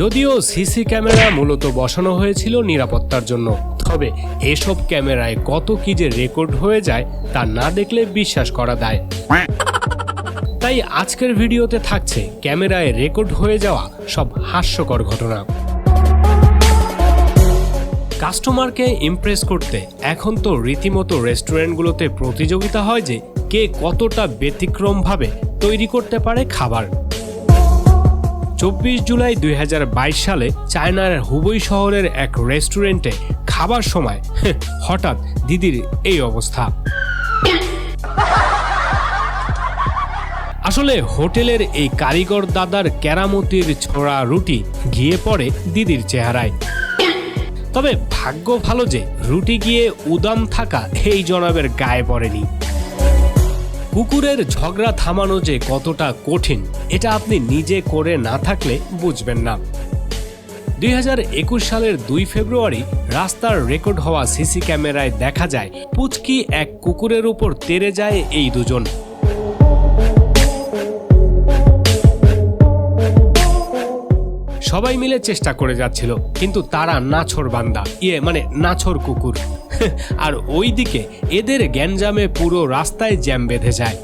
যদিও CC camera মূলত বসানো হয়েছিল নিরাপত্তার জন্য। তবে এসব ক্যামেরায় কত কি যে রেকর্ড হয়ে যায় তা না দেখলে বিশ্বাস করা দেয়। তাই আজকের ভিডিওতে থাকছে ক্যামেরায় রেকর্ড হয়ে যাওয়া সব হাস্যকর ঘটনা। কাস্টমারকে ইমপ্রেস করতে এখন তো রীতিমতো রেস্টুরেন্টগুলোতে প্রতিযোগিতা হয় যে কে কতটা ব্যতিক্রমভাবে তৈরি করতে পারে খাবার। চব্বিশ জুলাই দুই হাজার বাইশ সালে চায়নার হুবই শহরের এক রেস্টুরেন্টে খাবার সময় হঠাৎ দিদির এই অবস্থা। আসলে হোটেলের এই কারিগর দাদার কেরামতির ছোড়া রুটি গিয়ে পড়ে দিদির চেহারায়। তবে ভাগ্য ভালো যে রুটি গিয়ে উদাম থাকা এই জনাবের গায়ে পড়েনি। কুকুরের ঝগড়া থামানো যে কতটা কঠিন, এটা আপনি নিজে করে না থাকলে বুঝবেন না। দুই হাজার একুশ সালের দুই ফেব্রুয়ারি রাস্তার রেকর্ড হওয়া সিসি ক্যামেরায় দেখা যায়, পুচকি এক কুকুরের উপর তেরে যায় এই দুজন। সবাই মিলে চেষ্টা করে যাচ্ছিল, কিন্তু তারা নাছর বান্দা ইয়ে মানে নাছর কুকুর। আর ওইদিকে এদের গ্যাঞ্জামে পুরো রাস্তায় জ্যাম বেঁধে যায়।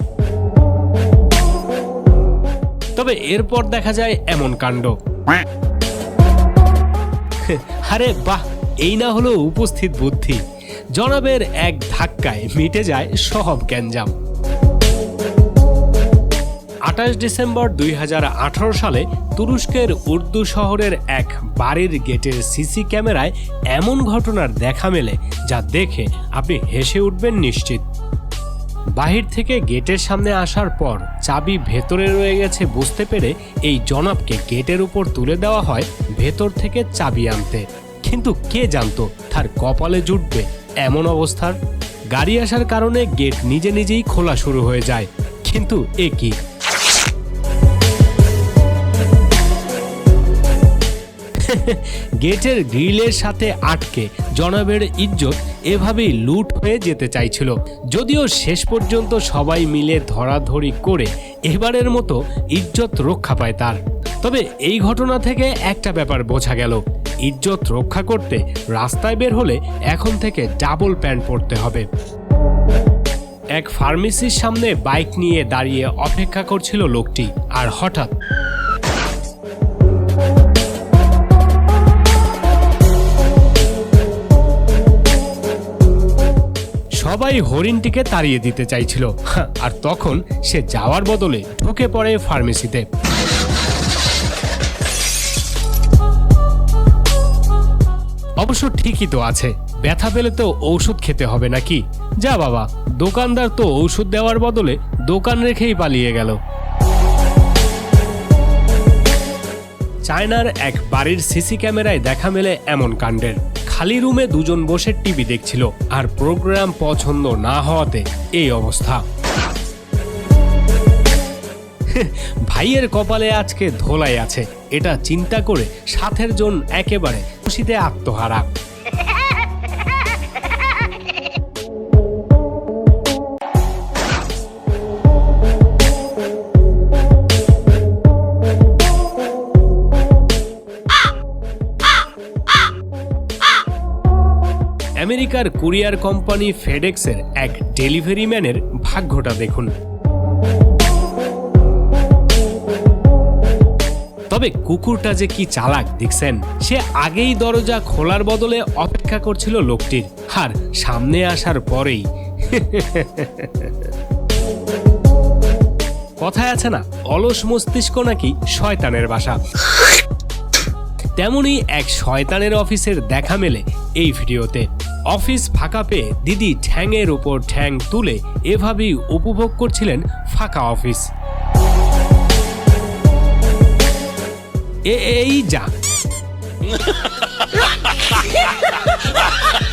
তবে এরপর দেখা যায় এমন কাণ্ড। আরে বাহ, এই না হলো উপস্থিত বুদ্ধি। জনাবের এক ধাক্কায় মিটে যায় সব গ্যাঞ্জাম। আঠাশ ডিসেম্বর দুই হাজার আঠারো সালে তুরস্কের উর্দু শহরের এক বাড়ির গেটের সিসি ক্যামেরায় এমন ঘটনার দেখা মেলে যা দেখে আপনি হেসে উঠবেন নিশ্চিত। বাহির থেকে গেটের সামনে আসার পর চাবি ভেতরে রয়ে গেছে বুঝতে পেরে এই জনাবকে গেটের উপর তুলে দেওয়া হয় ভেতর থেকে চাবি আনতে। কিন্তু কে জানতো তার কপালে জুটবে এমন অবস্থার? গাড়ি আসার কারণে গেট নিজে নিজেই খোলা শুরু হয়ে যায়। কিন্তু এ কি? গেটের গ্রিলের সাথে আটকে জনাবের ইজ্জত এভাবেই লুট হয়ে যেতে চাইছিল। যদিও শেষ পর্যন্ত সবাই মিলে ধরাধরি করে এবারের মতো ইজ্জত রক্ষা পায় তার। তবে এই ঘটনা থেকে একটা ব্যাপার বোঝা গেল। ইজ্জত রক্ষা করতে রাস্তায় বের হলে এখন থেকে ডাবল প্যান্ট পরতে হবে। এক ফার্মেসির সামনে বাইক নিয়ে দাঁড়িয়ে অপেক্ষা করছিল লোকটি, আর হঠাৎ সবাই হরিণটিকে তাড়িয়ে দিতে চাইছিল। আর তখন সে যাওয়ার বদলে ঢুকে পড়ে ফার্মেসিতে। অবশ্য ঠিকই তো আছে, ব্যথা পেলে তো ঔষধ খেতে হবে নাকি? যা বাবা, দোকানদার তো ঔষধ দেওয়ার বদলে দোকান রেখেই পালিয়ে গেল। চায়নার এক বাড়ির সিসি ক্যামেরায় দেখা মেলে এমন কাণ্ডের। খালি রুমে দুজন বসে টিভি দেখছিল আর প্রোগ্রাম পছন্দ না হওয়াতে এই অবস্থা। ভাইয়ের কপালে আজকে ধোলাই আছে। এটা চিন্তা করে সাথের জন একেবারে খুশিতে আত্মহারা। আমেরিকার কুরিয়ার কোম্পানি ফেডেক্সের এক ডেলিভারি ম্যানের ভাগ্যটা দেখুন। তবে কুকুরটা যে কি চালাক, দেখছেন? সে আগেই দরজা খোলার বদলে অপেক্ষা করছিল লোকটির, আর সামনে আসার পরেই। কথায় আছে না, অলস মস্তিষ্ক নাকি শয়তানের বাসা। তেমনই এক শয়তানের অফিসের দেখা মেলে এই ভিডিওতে। অফিস ফাঁকা পেয়ে দিদি ঠ্যাংয়ের ওপর ঠ্যাং তুলে এভাবেই উপভোগ করছিলেন ফাঁকা অফিস। এই যা।